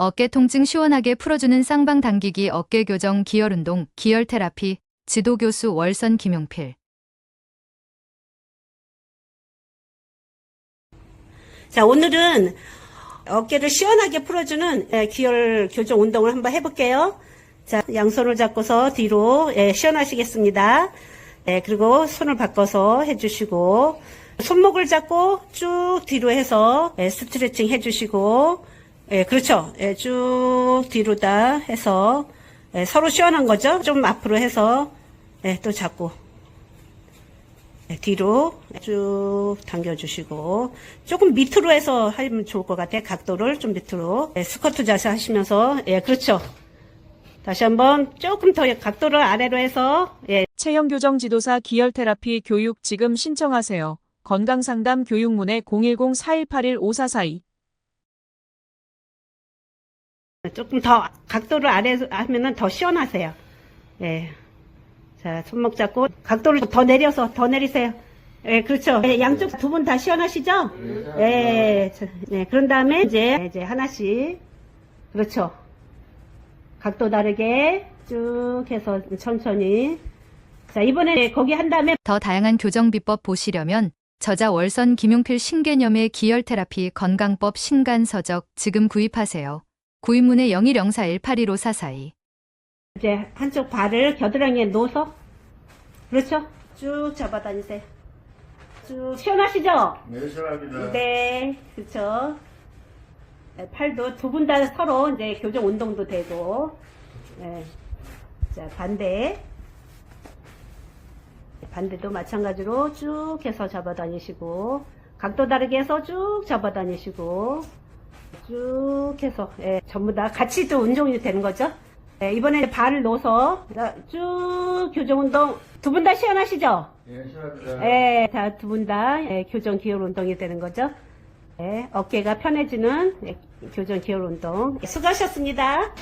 어깨 통증 시원하게 풀어주는 쌍방 당기기 어깨 교정 기혈 운동 기혈 테라피 지도 교수 월선 김용필 자, 오늘은 어깨를 시원하게 풀어주는 예, 기혈 교정 운동을 한번 해볼게요. 자, 양손을 잡고서 뒤로 예, 시원하시겠습니다. 예, 그리고 손을 바꿔서 해주시고 손목을 잡고 쭉 뒤로 해서 예, 스트레칭 해주시고 예, 그렇죠. 예, 쭉 뒤로 다 해서 예, 서로 시원한 거죠. 좀 앞으로 해서 예, 또 잡고 네, 뒤로 쭉 당겨주시고 조금 밑으로 해서 하면 좋을 것 같아요. 각도를 좀 밑으로 네, 스쿼트 자세 하시면서 예 그렇죠. 다시 한번 조금 더 각도를 아래로 해서 예 체형교정 지도사 기혈테라피 교육 지금 신청하세요. 건강상담 교육문의 010-4181-5442 조금 더 각도를 아래로 하면은 더 시원하세요. 예. 자, 손목 잡고 각도를 더 내려서 더 내리세요. 예, 그렇죠. 예, 양쪽 두 분 다 시원하시죠? 예. 자, 네, 그런 다음에 이제 이제 하나씩 그렇죠. 각도 다르게 쭉 해서 천천히. 자, 이번에 거기 한 다음에 더 다양한 교정 비법 보시려면 저자 월선 김용필 신개념의 기혈 테라피 건강법 신간 서적 지금 구입하세요. 구입문의 010418154442 이제 한쪽 발을 겨드랑이에 놓아서 그렇죠. 쭉 잡아다니세요. 쭉 시원하시죠? 네, 시원합니다. 네, 그렇죠. 네, 팔도 두 분 다 서로 이제 교정 운동도 되고. 네. 자, 반대. 반대도 마찬가지로 쭉 해서 잡아다니시고, 각도 다르게 해서 쭉 잡아다니시고, 쭉 해서, 예, 전부 다 같이 또 운동이 되는 거죠. 예, 이번에 발을 놓아서 쭉 교정 운동, 두 분 다 시원하시죠? 예, 시원합니다. 예, 다 두 분 다 교정 기혈 운동이 되는 거죠. 예, 어깨가 편해지는 예, 교정 기혈 운동. 예, 수고하셨습니다.